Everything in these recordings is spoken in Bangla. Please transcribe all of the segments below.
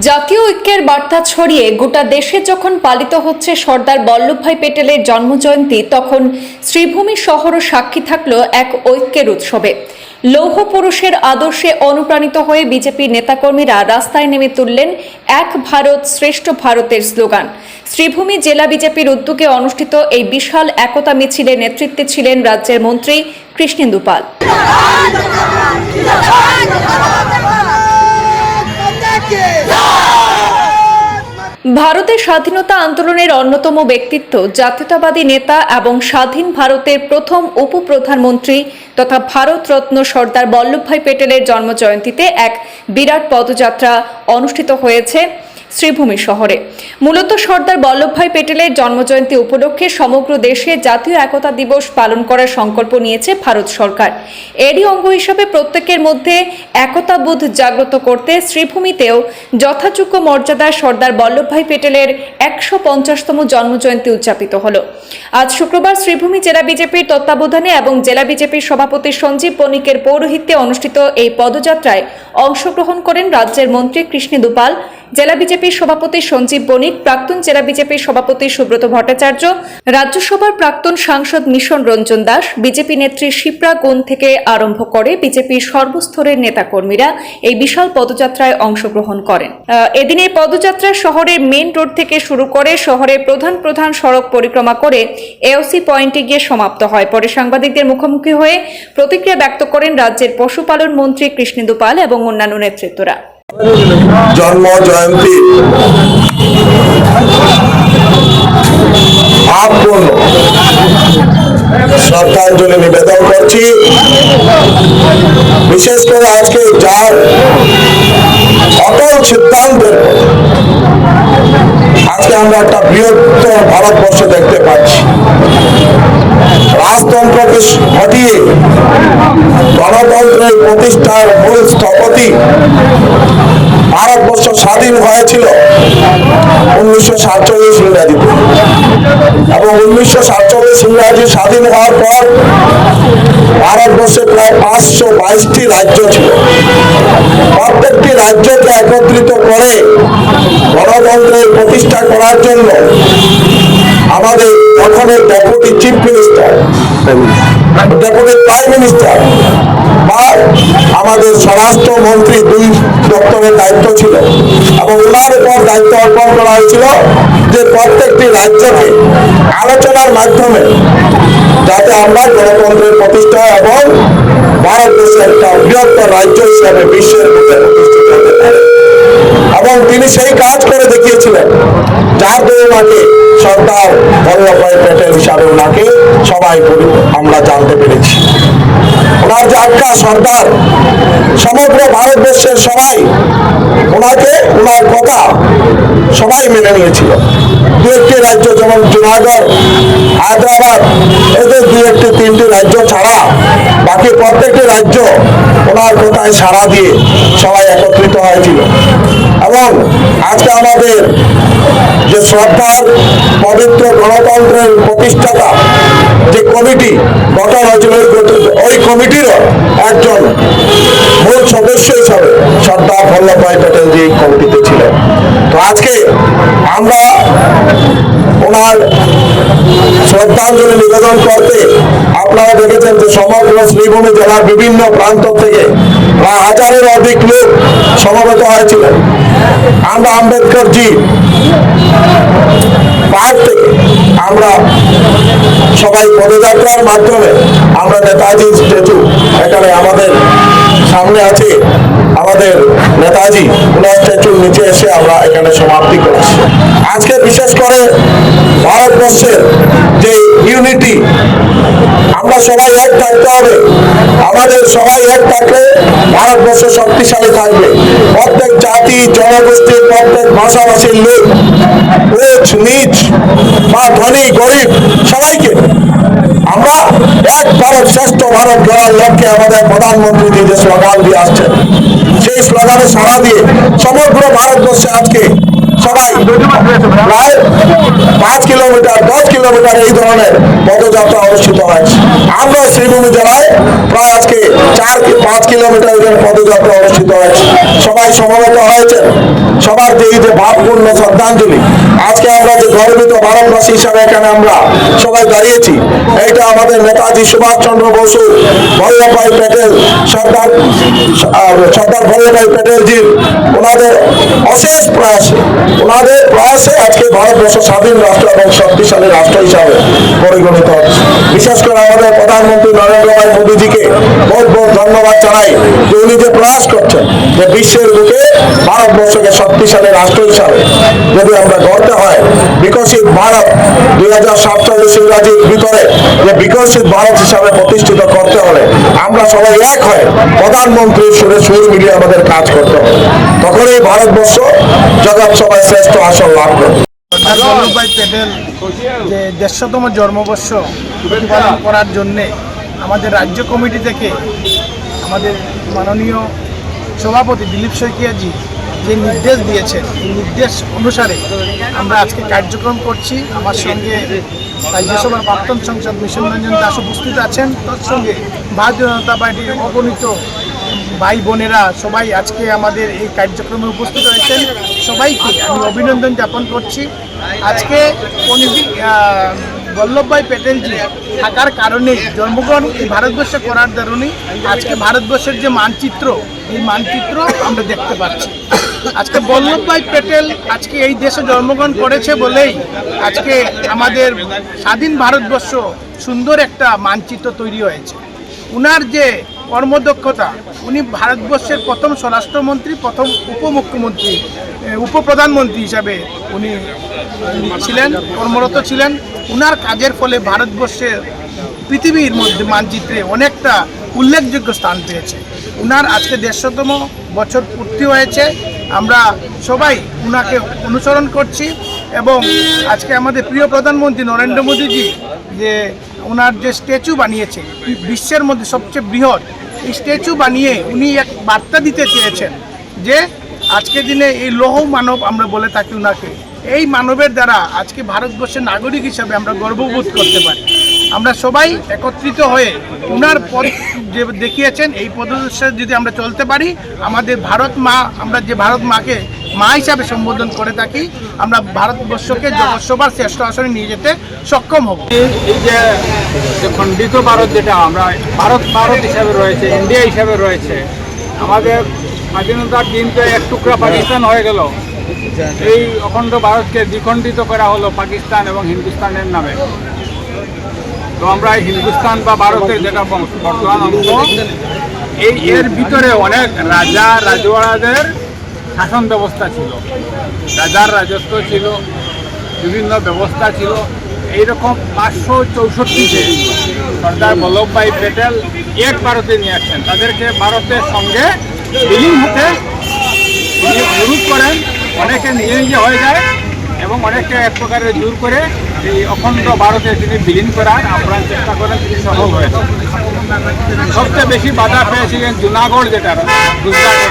জাতীয় ঐক্যের বার্তা ছড়িয়ে গোটা দেশে যখন পালিত হচ্ছে সর্দার বল্লভভাই পেটেলের জন্মজয়ন্তী তখন শ্রীভূমি শহরও সাক্ষী থাকল এক ঐক্যের উৎসবে লৌহ পুরুষের আদর্শে অনুপ্রাণিত হয়ে বিজেপি নেতাকর্মীরা রাস্তায় নেমে তুললেন এক ভারত শ্রেষ্ঠ ভারতের স্লোগান শ্রীভূমি জেলা বিজেপির উদ্যোগে অনুষ্ঠিত এই বিশাল একতা মিছিলের নেতৃত্বে ছিলেন রাজ্যের মন্ত্রী কৃষ্ণেন্দু পাল ভারতের স্বাধীনতা আন্দোলনের অন্যতম ব্যক্তিত্ব, জাতীয়তাবাদী নেতা এবং স্বাধীন ভারতের প্রথম উপপ্রধানমন্ত্রী তথা ভারতরত্ন সর্দার বল্লভভাই পেটেলের জন্মজয়ন্তীতে এক বিরাট পদযাত্রা অনুষ্ঠিত হয়েছে। শ্রীভূমি শহরে। মূলত সর্দার বল্লভভাই পেটেলের জন্মজয়ন্তী উপলক্ষে সমগ্র দেশে জাতীয় একতা দিবস পালন করার সংকল্প নিয়েছে ভারত সরকার। এরই অঙ্গ হিসাবে প্রত্যেকের মধ্যে একতাবোধ জাগ্রত করতে শ্রীভূমিতেও যথাযোগ্য মর্যাদায় সর্দার বল্লভভাই পেটেলের একশো পঞ্চাশতম জন্মজয়ন্তী উদযাপিত হল। আজ শুক্রবার শ্রীভূমি জেলা বিজেপির তত্ত্বাবধানে এবং জেলা বিজেপির সভাপতি সঞ্জীব বণিকের পৌরোহিত্যে অনুষ্ঠিত এই পদযাত্রায় অংশগ্রহণ করেন রাজ্যের মন্ত্রী কৃষ্ণেন্দু জেলা বিজেপির সভাপতি সঞ্জীব বণিক, প্রাক্তন জেলা বিজেপির সভাপতি সুব্রত ভট্টাচার্য, রাজ্যসভার প্রাক্তন সাংসদ মিশন রঞ্জন দাস, বিজেপি নেত্রী শিপ্রা গুণ থেকে আরম্ভ করে বিজেপির সর্বস্তরের নেতাকর্মীরা এই বিশাল পদযাত্রায় অংশগ্রহণ করেন। এদিন এই পদযাত্রা শহরের মেন রোড থেকে শুরু করে শহরের প্রধান প্রধান সড়ক পরিক্রমা করে এওসি পয়েন্টে গিয়ে সমাপ্ত হয়। পরে সাংবাদিকদের মুখোমুখি হয়ে প্রতিক্রিয়া ব্যক্ত করেন রাজ্যের পশুপালন মন্ত্রী কৃষ্ণেন্দু পাল এবং অন্যান্য নেতৃত্বরা। জন্ম জয়ন্তী আপন শ্রদ্ধাঞ্জলি নিবেদন করছি বিশেষ করে আজকে যার অটল সিদ্ধান্তের পর আজকে আমরা একটা বৃহত্তর ভারতবর্ষ দেখতে পাচ্ছি। রাজতন্ত্রকে ঘটিয়ে গণতন্ত্রের প্রতিষ্ঠার মূল স্থপতি ভারতবর্ষ স্বাধীন হয়েছিল উনিশশো সাতচল্লিশ ইংরাজিতে। এবং উনিশশো সাতচল্লিশ ইংরাজি স্বাধীন হওয়ার পর ভারতবর্ষে প্রায় পাঁচশো বাইশটি রাজ্য ছিল। প্রত্যেকটি রাজ্যকে একত্রিত করে গণতন্ত্রের প্রতিষ্ঠা করার জন্য আমাদের তখনের deputy chief minister, deputy prime minister বা আমাদের স্বরাষ্ট্রমন্ত্রী দুই দপ্তরের দায়িত্ব ছিল এবং ওনার উপর দায়িত্ব অর্পণ করা হয়েছিল যে প্রত্যেকটি রাজ্যকে আলোচনার মাধ্যমে যাতে আমরা গণতন্ত্রের প্রতিষ্ঠা এবং ভারতবর্ষের একটা বৃহত্তর রাজ্য হিসাবে বিশ্বের মধ্যে প্রতিষ্ঠিত হতে পারে। এবং তিনি সেই কাজ করে দেখিয়েছিলেন, যার দৌড়াকে সর্দার বল্লভভাই প্যাটেল হিসাবে ওনাকে সবাই আমরা জানতে পেরেছি। ওনার যে আজ্ঞা সর্দার সমগ্র ভারতবর্ষের সবাই ওনাকে, ওনার কথা সবাই মেনে নিয়েছিল। দু একটি রাজ্য, যেমন জুনাগড়, হায়দ্রাবাদ, এদের দু একটি তিনটি রাজ্য ছাড়া বাকি প্রত্যেকটি রাজ্য ওনার কথায় সাড়া দিয়ে সবাই একত্রিত হয়েছিল। এবং আজকে আমাদের যে শ্রদ্ধার, পবিত্র গণতন্ত্রের প্রতিষ্ঠাতা যে কমিটি গঠন হয়েছিল, ওই কমিটিরও একজন মূল সদস্য হিসাবে সর্দার বল্লভভাই প্যাটেল যে এই কমিটিতে ছিলেন। ওনার শ্রদ্ধাঞ্জলি নিবেদন করতে আপনারা দেখেছেন যে সমগ্র শ্রীভূমি জেলার বিভিন্ন প্রান্ত থেকে প্রায় হাজারের অধিক লোক সমবেত হয়েছিলেন। আমরা আম্বেদকর জি পার্ক আমরা সবাই পদযাত্রার মাধ্যমে আমরা নেতাজি স্ট্যাচু এখানে আমাদের সামনে আছে। আমাদের নেতাজি, ওনার স্ট্যাচুর নিচে এসে আমরা এখানে সমাপ্তি করছি। আজকে বিশেষ করে ভারতবর্ষের যে ইউনিটি আমরা সবাই এক থাকতে হবে। আমাদের সবাই এক থাকলে ভারতবর্ষ শক্তিশালী থাকবে। প্রত্যেক জাতি, জনগোষ্ঠী, প্রত্যেক ভাষাভাষীর লোক উচ্চ নিচ বা ধনী, গরিব সবাইকে আমরা এক ভারত শ্রেষ্ঠ ভারত গড়ার লক্ষ্যে আমাদের প্রধানমন্ত্রী যে স্লোগান দিয়ে আসছেন। সেই স্লোগানে সাড়া দিয়ে সমগ্র ভারতবর্ষে আজকে সবাই প্রায় পাঁচ কিলোমিটার, দশ কিলোমিটার এই ধরনের পদযাত্রা অনুষ্ঠিত হয়। আমরা শ্রীভূমি জেলায় প্রায় আজকে চার পাঁচ কিলোমিটার পদযাত্রা অনুষ্ঠিত হয়েছে। সবাই সমবেত হয়েছে। সবার যে যে ভাবপূর্ণ শ্রদ্ধাঞ্জলি, আজকে আমরা যে গর্বিত ভারতবাসী হিসাবে এখানে আমরা সবাই দাঁড়িয়েছি, এইটা আমাদের নেতাজি সুভাষচন্দ্র বসু বল্লভভাই প্যাটেল, সর্দার সর্দার বল্লভভাই প্যাটেলজির ওনাদের অশেষ প্রয়াস, ওনাদের প্রয়াসে আজকে ভারতবর্ষ স্বাধীন রাষ্ট্র এবং শক্তিশালী রাষ্ট্র হিসাবে পরিগণিত হচ্ছে। বিশেষ করে আমাদের প্রধানমন্ত্রী নরেন্দ্র ভাই মোদীজিকে বহুত বহুত ধন্যবাদ জানাই যে উনি যে প্রয়াস করছেন, যে বিশ্বের বুকে ভারতবর্ষকে শক্তিশালী রাষ্ট্র হিসাবে যদি আমরা গড়তে হয়, বিকশিত ভারত দুই হাজার সাতচল্লিশ ইংরাজির ভিতরে যে বিকশিত ভারত হিসাবে প্রতিষ্ঠিত করতে হলে আমরা সবাই এক হয়ে প্রধানমন্ত্রীর সুরে সুর মিলিয়ে আমাদের কাজ করতে হবে। তখনই ভারতবর্ষ জগৎ সভায় শ্রেষ্ঠ আসন লাভ করবে। যে দেড়শোতম জন্মবর্ষ প্রতিপালন করার জন্যে আমাদের রাজ্য কমিটি থেকে আমাদের মাননীয় সভাপতি দিলীপ শইকিয়াজি যে নির্দেশ দিয়েছেন এই নির্দেশ অনুসারে আমরা আজকে কার্যক্রম করছি। আমার সঙ্গে রাজ্যসভার প্রাক্তন সংসদ মিশন রঞ্জন দাস উপস্থিত আছেন। তার সঙ্গে ভারতীয় জনতা পার্টির অগণিত ভাই বোনেরা সবাই আজকে আমাদের এই কার্যক্রমে উপস্থিত হয়েছেন। সবাইকে আমি অভিনন্দন জ্ঞাপন করছি। আজকে বল্লভভাই প্যাটেলজি থাকার কারণে জন্মগ্রহণ এই ভারতবর্ষে করার কারণে আজকে ভারতবর্ষের যে মানচিত্র, এই মানচিত্র আমরা দেখতে পাচ্ছি। আজকে বল্লভভাই প্যাটেল আজকে এই দেশে জন্মগ্রহণ করেছে বলেই আজকে আমাদের স্বাধীন ভারতবর্ষ সুন্দর একটা মানচিত্র তৈরি হয়েছে। উনার যে কর্মদক্ষতা, উনি ভারতবর্ষের প্রথম স্বরাষ্ট্রমন্ত্রী, প্রথম উপমুখ্যমন্ত্রী উপপ্রধানমন্ত্রী হিসাবে উনি ছিলেন, কর্মরত ছিলেন। উনার কাজের ফলে ভারতবর্ষের পৃথিবীর মধ্যে মানচিত্রে অনেকটা উল্লেখযোগ্য স্থান পেয়েছে। উনার আজকে দেড়শোতম বছর পূর্তি হয়েছে। আমরা সবাই উনাকে অনুসরণ করছি এবং আজকে আমাদের প্রিয় প্রধানমন্ত্রী নরেন্দ্র মোদীজি যে ওনার যে স্ট্যাচু বানিয়েছে, বিশ্বের মধ্যে সবচেয়ে বৃহৎ, এই স্ট্যাচু বানিয়ে উনি এক বার্তা দিতে চেয়েছেন যে আজকের দিনে এই লৌহ মানব আমরা বলে থাকি ওনাকে এই মানবের দ্বারা আজকে ভারতবর্ষের নাগরিক হিসাবে আমরা গর্ববোধ করতে পারি। আমরা সবাই একত্রিত হয়ে ওনার পদ যে দেখিয়েছেন, এই পদদর্শে যদি আমরা চলতে পারি, আমাদের ভারত মা, আমরা যে ভারত মাকে মা হিসাবে সম্বোধন করে থাকি, আমরা ভারতবর্ষকে জগৎসভার শ্রেষ্ঠ আসনে নিয়ে যেতে সক্ষম হব। এই যে খণ্ডিত ভারত যেটা, আমরা ভারত ভারত হিসাবে রয়েছে, ইন্ডিয়া হিসাবে রয়েছে, আমাদের স্বাধীনতার দিনতে এক টুকরা পাকিস্তান হয়ে গেল। এই অখণ্ড ভারতকে দ্বিখণ্ডিত করা হলো পাকিস্তান এবং হিন্দুস্তানের নামে। তো আমরা হিন্দুস্তান বা ভারতের যেটা বর্তমান অংশ এই এর ভিতরে অনেক রাজা রাজওয়াড়াদের শাসন ব্যবস্থা ছিল। রাজার রাজত্ব ছিল বিভিন্ন ব্যবস্থা ছিল। এইরকম পাঁচশো চৌষট্টিতে সর্দার বল্লভভাই প্যাটেল এক ভারতে নিয়ে আসছেন। তাদেরকে ভারতের সঙ্গে বিলীন হতে তিনি অনুরোধ করেন, অনেকে নিজে নিজে হয়ে যায় এবং অনেকে এক প্রকারের জোর করে এই অখণ্ড ভারতে তিনি বিলীন করার আপ্রাণ চেষ্টা করেন, তিনি সফল হয়েছেন। সবচেয়ে বেশি বাধা পেয়েছিলেন জুনাগড় যেটা, গুজরাটে।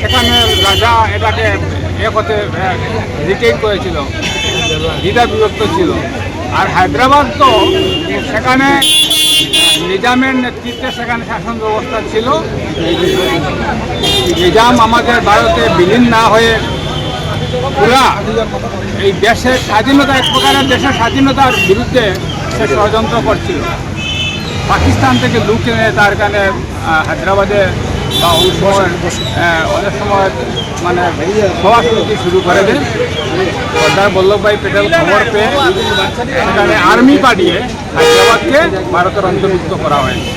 সেখানে রাজা এটাকে এ করতে রিটেইন করেছিল দ্বিধা বিভক্ত ছিল। আর হায়দ্রাবাদ তো সেখানে নিজামের নেতৃত্বে সেখানে শাসন ব্যবস্থা ছিল। নিজাম আমাদের ভারতে বিলীন না হয়ে পুরা এই দেশের স্বাধীনতা এক প্রকারের দেশের স্বাধীনতার বিরুদ্ধে সে ষড়যন্ত্র করছিল। পাকিস্তান থেকে লুক এনে তার আহ, হায়দ্রাবাদে বা অনেক সময় মানে সভাসমিতি শুরু করে দেন সর্দার বল্লভভাই প্যাটেল খবর পেয়ে আর্মি পাঠিয়ে হায়দ্রাবাদকে ভারতের অন্তর্ভুক্ত করা হয়েছে।